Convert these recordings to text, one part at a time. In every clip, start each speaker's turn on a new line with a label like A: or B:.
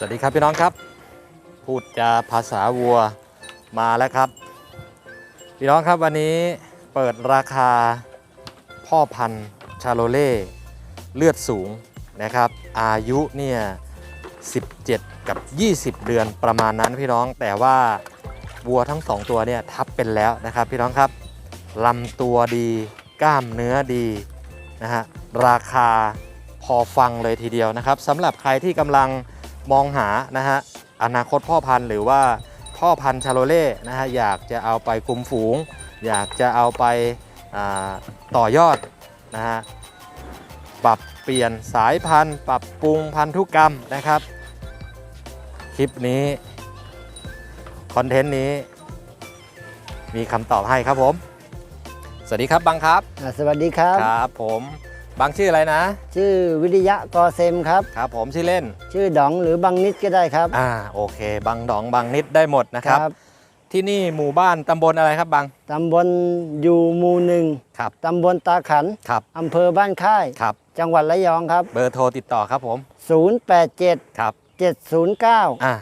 A: สวัสดีครับพี่น้องครับ พูดจาภาษาวัวมาแล้วครับ พี่น้องครับวันนี้เปิดราคาพ่อพันธุ์ชาโลเล่เลือดสูงนะครับ อายุเนี่ย17 กับ 20 เดือนประมาณนั้นพี่น้องแต่ว่าวัวทั้งสองตัวเนี่ยทับเป็นแล้วนะครับ พี่น้องครับลำตัวดีกล้ามเนื้อดีนะฮะราคาพอฟังเลยทีเดียวนะครับสำหรับใครที่กำลัง มองหานะฮะอนาคตพ่อพันธุ์หรือว่าพ่อพันธุ์ชาโลเล่นะฮะอยากจะเอาไปคุมฝูง อยากจะเอาไปอ่าต่อยอดนะฮะปรับเปลี่ยนสายพันธุ์ ปรับปรุงพันธุกรรมนะครับ คลิปนี้ คอนเทนต์นี้ มีคำตอบให้ครับผม สวัสดีครับบังครับ
B: อ่าสวัสดีครับ
A: ครับผม บังชื่ออะไรนะ
B: ชื่อวิริยะกอเซมครับ
A: ครับผมชื่อเล่น
B: ชื่อดองหรือบังนิดก็ได้ครับ
A: อ่าโอเค บังดองบังนิดได้หมดนะครับ ที่นี่หมู่บ้านตำบลอะไรครับบัง
B: ตำบลอยู่หมู่หนึ่ง
A: ครับ
B: ตำบลตาขัน
A: ครับ
B: อำเภอบ้านค่าย
A: ครับ
B: จังหวัดระยองครับ
A: เบอร์โทรติดต่อครับผม
B: 087
A: ครับ
B: 709
A: อ่า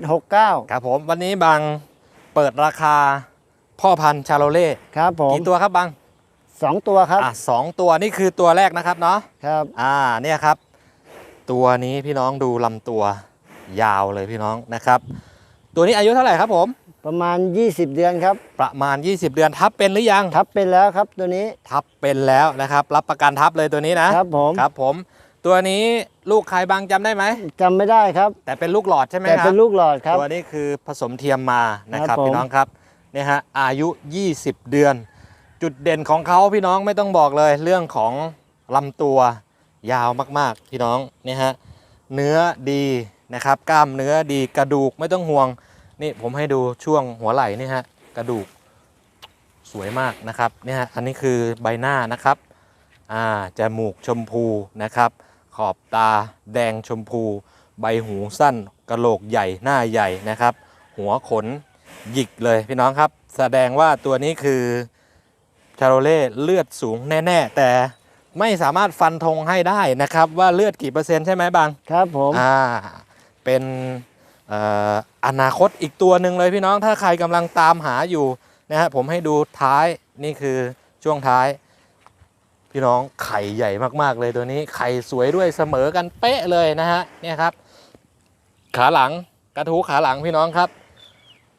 B: 6769
A: ครับผมวันนี้บังเปิดราคาพ่อพันธุ์ชาโลเล่
B: ครับผม
A: กี่ตัวครับบัง
B: สองตัวครับ
A: อะสองตัวนี่คือตัวแรกนะครับเนาะ
B: ครับ
A: อ่าเนี่ยครับ ตัวนี้พี่น้องดูลำตัวยาวเลยพี่น้องนะครับ ตัวนี้อายุเท่าไหร่ครับผม
B: ประมาณ 20 เดือนครับ
A: ประมาณ 20 เดือนทับเป็นหรือยัง
B: ทับเป็นแล้วครับตัวนี้
A: ทับเป็นแล้วนะครับ รับประกันทับเลยตัวนี้นะครับ
B: ผม
A: ครับผม ตัวนี้ลูกใครบางจำได้ไหม
B: จำไม่ได้ครับ
A: แต่เป็นลูกหลอดใช่ไหม
B: แต่
A: ครับ
B: เป็นลูกหลอดครับ
A: ตัวนี้คือผสมเทียมมานะครับ
B: ครับผม
A: พี่น้องครับเนี่ยฮะอายุ 20 เดือน จุดเด่นของเขาพี่น้องไม่ต้องบอกเลยเรื่องของลำตัวยาวมากๆ พี่น้องเนี่ยฮะเนื้อดีนะครับ กล้ามเนื้อดีกระดูกไม่ต้องห่วง นี่ผมให้ดูช่วงหัวไหล่นี่ฮะกระดูกสวยมากนะครับเนี่ยฮะอันนี้คือใบหน้านะครับอ่าจมูกชมพูนะครับ ขอบตาแดงชมพู ใบหูสั้นกระโหลกใหญ่หน้าใหญ่นะครับ หัวขนหยิกเลยพี่น้องครับ แสดงว่าตัวนี้คือ ชาโรเล่เลือดสูงแน่ๆ แต่ไม่สามารถฟันธงให้ได้นะครับ ว่าเลือดกี่เปอร์เซ็นต์ใช่ไหมบาง
B: ครับผม
A: อ่าเป็นเอ่ออนาคตอีกตัวหนึ่งเลยพี่น้องถ้าใครกำลังตามหาอยู่นะฮะผมให้ดูท้ายนี่คือช่วงท้าย พี่น้องไข่ใหญ่มากๆเลยตัวนี้ ไข่สวยด้วยเสมอกันเป๊ะเลยนะฮะเนี่ยครับ ขาหลังกระทู้ขาหลังพี่น้องครับ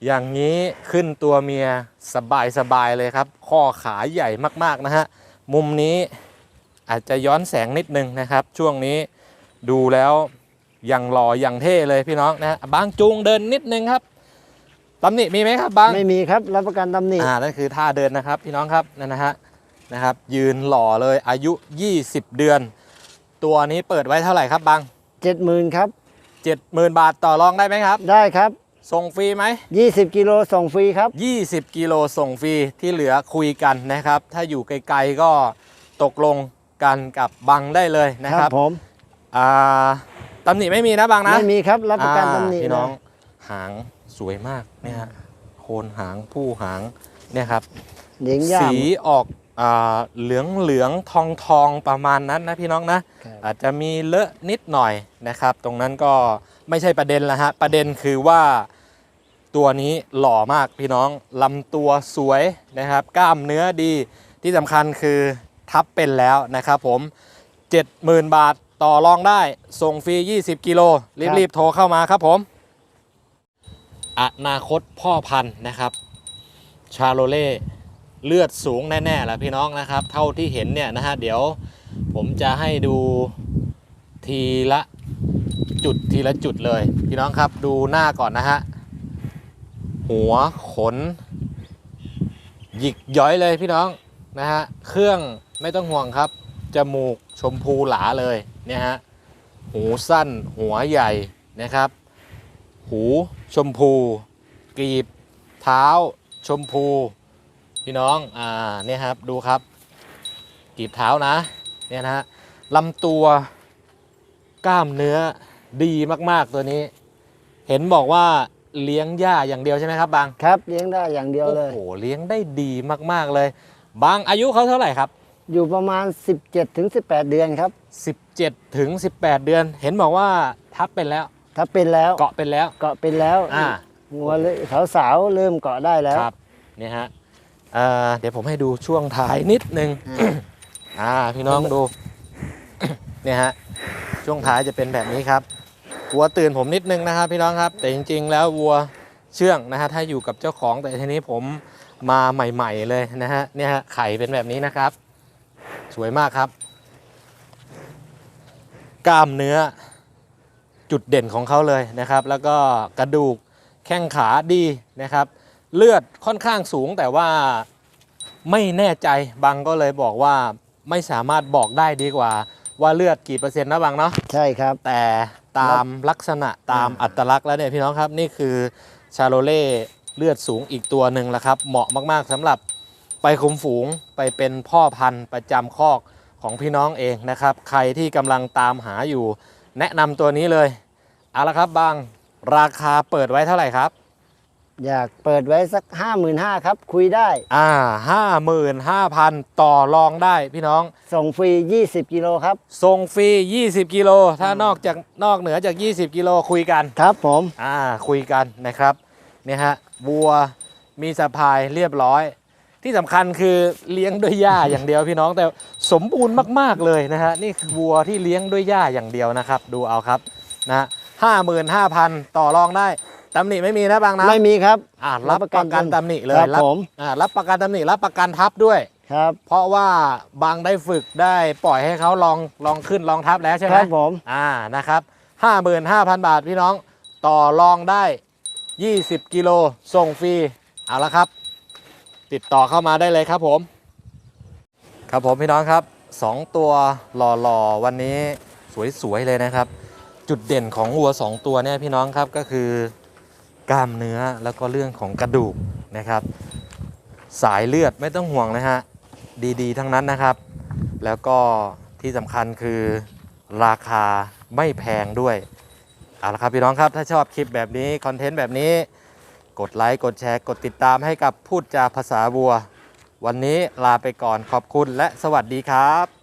A: อย่างนี้ขึ้นตัวเมียสบายสบายๆเลยครับ ข้อขาใหญ่มากๆนะฮะ มุมนี้อาจจะย้อนแสงนิดนึงนะครับ ช่วงนี้ดูแล้วยังหล่อยังเท่เลยพี่น้องนะฮะบางจูงเดินนิดนึงครับตำหนิมีไหมครับบาง
B: ไม่มีครับรับประกันตำหนิ
A: อ่านั่นคือท่าเดินนะครับ พี่น้องครับนั่นนะฮะนะครับ ยืนหล่อเลยอายุ 20 เดือน ตัวนี้เปิดไว้เท่าไหร่ครับบัง
B: 70,000ครับ
A: 70,000 บาทต่อรองได้ไหมครับ
B: ได้ครับ
A: ส่งฟรีไหม
B: 20 กิโลส่งฟรีครับ
A: 20 กิโลส่งฟรีที่เหลือคุยกันนะครับ ถ้าอยู่ไกลๆก็ตกลงกันกับบังได้เลยนะครับ
B: ผม
A: อ่าตำหนิไม่มีนะบังนะ
B: ไม่มีครับ รับประกัน
A: อ่า
B: ตำหนิ
A: พี่น้อง
B: นะ
A: หางสวยมากเนี่ยฮะโคนหางผู้หางเนี่ยครับ
B: เลี้ยงย่าม
A: สีออกอาเหลืองเหลืองทองทองประมาณนั้นนะพี่น้องนะ
B: ครับ
A: อาจจะมีเลอะนิดหน่อยนะครับ ตรงนั้นก็ ไม่ใช่ประเด็นละฮะ ประเด็นคือว่าตัวนี้หล่อมากพี่น้องลำตัวสวยนะครับ กล้ามเนื้อดีที่สำคัญคือทับเป็นแล้วนะครับผม 70,000 บาทต่อรองได้ ส่งฟรี 20 กิโล รีบ ๆ โทรเข้ามาครับผม อนาคตพ่อพันธุ์นะครับ ชาโลเล่เลือดสูงแน่ๆแหละพี่น้องนะครับ เท่าที่เห็นเนี่ยนะฮะ เดี๋ยวผมจะให้ดูทีละ จุดทีละจุดเลย พี่น้องครับดูหน้าก่อนนะฮะ หัวขน หยิกย้อยเลยพี่น้องนะฮะ เครื่องไม่ต้องห่วงครับ จมูกชมพูหลาเลยเนี่ยฮะ หูสั้นหัวใหญ่นะครับ หูชมพู กรีบ เท้า ชมพู พี่น้องอ่าเนี่ยครับดูครับ กรีบเท้านะเนี่ยนะฮะลำตัวกล้ามเนื้อ ดีมากๆตัวนี้ เห็นบอกว่าเลี้ยงหญ้าอย่างเดียวใช่ไหมครับบาง
B: ครับเลี้ยงได้อย่างเดียว
A: โอ้
B: เลย
A: โหเลี้ยงได้ดีมากๆเลย บางอายุเขาเท่าไหร่ครับ
B: อยู่ประมาณ 17ถึง18 เดือนครับ
A: 17ถึง18 เดือน เห็นบอกว่าทับเป็นแล้ว
B: ถ้าเป็นแล้ว
A: เกาะเป็นแล้ว
B: เกาะเป็นแล้ว
A: อ่า
B: งัวเลยสาวๆเริ่มเกาะได้แล้ว
A: ครับนี่ฮะเอ่อเดี๋ยวผมให้ดูช่วงท้ายนิดนึง
B: อ่า
A: อ่าพี่น้องดู เนี่ยฮะช่วงท้ายจะเป็นแบบนี้ครับ วัวตื่นผมนิดนึงนะครับพี่น้องครับ แต่จริง ๆ แล้ววัวเชื่องนะฮะถ้าอยู่กับเจ้าของแต่ทีนี้ผมมาใหม่ ๆ เลยนะฮะเนี่ยฮะไข่เป็นแบบนี้นะครับ สวยมากครับ กล้ามเนื้อจุดเด่นของเขาเลยนะครับ แล้วก็กระดูกแข้งขาดีนะครับ เลือดค่อนข้างสูงแต่ว่าไม่แน่ใจบางก็เลยบอกว่าไม่สามารถบอกได้ดีกว่า ว่าเลือดกี่เปอร์เซ็นต์นะบางเนาะ
B: ใช่ครับ
A: แต่ตามลักษณะตาม
B: อ่า
A: อัตลักษณ์แล้วเนี่ยพี่น้องครับนี่คือชาโลเล่เลือดสูงอีกตัวหนึ่งแล้วครับ เหมาะมากๆสำหรับไปคุมฝูงไปเป็นพ่อพันธุ์ประจำคอกของพี่น้องเองนะครับ ใครที่กำลังตามหาอยู่ แนะนำตัวนี้เลยเอาละครับบางราคาเปิดไว้เท่าไหร่ครับ
B: อยากเปิดไว้สักห้าหมื่นห้าครับคุยได้
A: อ่าห้าหมื่นห้าพันต่อรองได้พี่น้อง
B: ส่งฟรี 20 กิโลครับ
A: ส่งฟรี 20 กิโล ถ้านอกจากนอกเหนือจาก 20 กิโลคุยกัน
B: ครับผม
A: อ่า คุยกันนะครับ เนี่ยฮะวัวมีสะพายเรียบร้อย ที่สำคัญคือเลี้ยงด้วยหญ้าอย่างเดียวพี่น้องแต่สมบูรณ์มากๆเลยนะฮะนี่คือวัวที่เลี้ยงด้วยหญ้าอย่างเดียวนะครับ ดูเอาครับนะฮะห้าหมื่นห้าพันต่อรองได้ ตำหนิไม่มีนะบางนะ
B: ไม่มีครับ
A: อ่ารับประกันตำหนิเลย
B: ครับผม
A: อ่ารับประกันตำหนิรับประกันทับด้วย
B: ครับ
A: เพราะว่าบางได้ฝึกได้ปล่อยให้เขาลองลองขึ้นลองทับแล้วใช่ไห
B: ค
A: ม
B: รับผม
A: อ่านะครับ55,000บาทพี่น้องต่อรองได้ 20 กิโลส่งฟรีเอาละครับ ติดต่อเข้ามาได้เลยครับผม ครับผมพี่น้องครับ 2 ตัวหล่อๆวันนี้สวยๆเลยนะครับ จุดเด่นของวัว 2 ตัวเนี่ยพี่น้องครับก็คือ กล้ามเนื้อแล้วก็เรื่องของกระดูกนะครับ สายเลือดไม่ต้องห่วงนะฮะดีๆ ทั้งนั้นนะครับ แล้วก็ที่สำคัญคือราคาไม่แพงด้วยเอาละครับพี่น้องครับถ้าชอบคลิปแบบนี้คอนเทนต์แบบนี้ กดไลค์กดแชร์กดติดตามให้กับพูดจาภาษาวัว วันนี้ลาไปก่อนขอบคุณและสวัสดีครับ